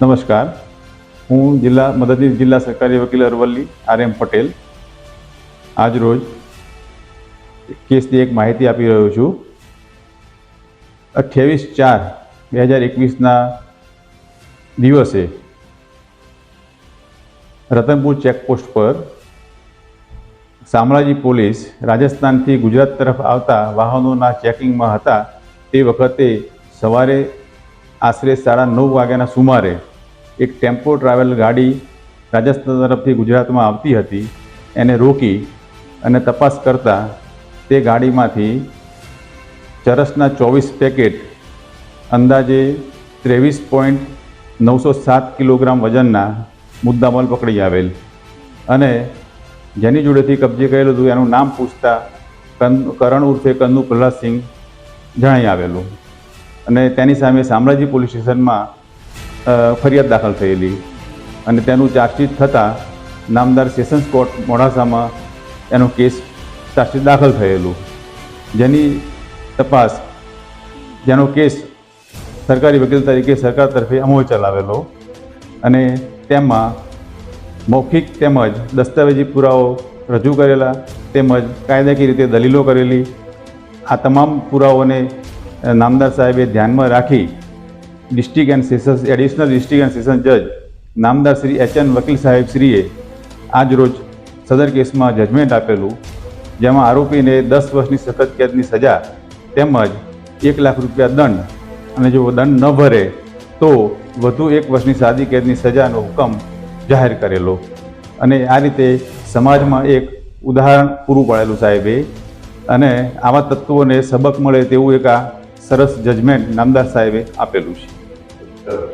નમસ્કાર. હું જિલ્લા મદદનીશ જિલ્લા સરકારી વકીલ અરવલ્લી આર એમ પટેલ. આજ રોજ કેસની એક માહિતી આપી રહ્યો છું. અઠ્યાવીસ ચાર બે હજાર એકવીસના દિવસે રતનપુર ચેકપોસ્ટ પર શામળાજી પોલીસ રાજસ્થાનથી ગુજરાત તરફ આવતા વાહનોના ચેકિંગમાં હતા તે વખતે સવારે આશરે સાડા નવ વાગ્યાના સુમારે એક ટેમ્પો ટ્રાવેલ ગાડી રાજસ્થાન તરફથી ગુજરાતમાં આવતી હતી. એને રોકી અને તપાસ કરતાં તે ગાડીમાંથી ચરસના ચોવીસ પેકેટ અંદાજે ત્રેવીસ પોઈન્ટ નવસો સાત કિલોગ્રામ વજનના મુદ્દામાલ પકડી આવેલ. અને જેની જોડેથી કબજે કરેલું હતું એનું નામ પૂછતા કરણ ઉર્ફે કન્નુ પ્રહલાદસિંહ જણાઈ આવેલું. અને તેની સામે શામળાજી પોલીસ સ્ટેશનમાં ફરિયાદ દાખલ થયેલી અને તેનું ચાર્જશીટ થતાં નામદાર સેશન્સ કોર્ટ મોડાસામાં એનો કેસ ચાર્જશીટ દાખલ થયેલું. જેની તપાસ, જેનો કેસ સરકારી વકીલ તરીકે સરકાર તરફે અમો ચલાવેલો અને તેમાં મૌખિક તેમજ દસ્તાવેજી પુરાવો રજૂ કરેલા તેમજ કાયદાકીય રીતે દલીલો કરેલી આ તમામ પુરાવાઓને નામદાર સાહેબે ધ્યાનમાં રાખી district and sessions additional district and session જજ નામદાર શ્રી એચ એન વકીલ સાહેબ શ્રીએ આજ રોજ સદર કેસમાં જજમેન્ટ આપેલું, જેમાં આરોપીને દસ વર્ષની સખત કેદની સજા તેમજ એક લાખ રૂપિયા દંડ અને જો દંડ ન ભરે, તો વધુ એક વર્ષની સાદી કેદની સજાનો હુકમ જાહેર કરેલો. અને આ રીતે સમાજમાં એક ઉદાહરણ પૂરું પાડેલું સાહેબે. અને આવા તત્વોને સબક મળે તેવું એક આ સરસ જજમેન્ટ નામદાર સાહેબે આપેલું છે. the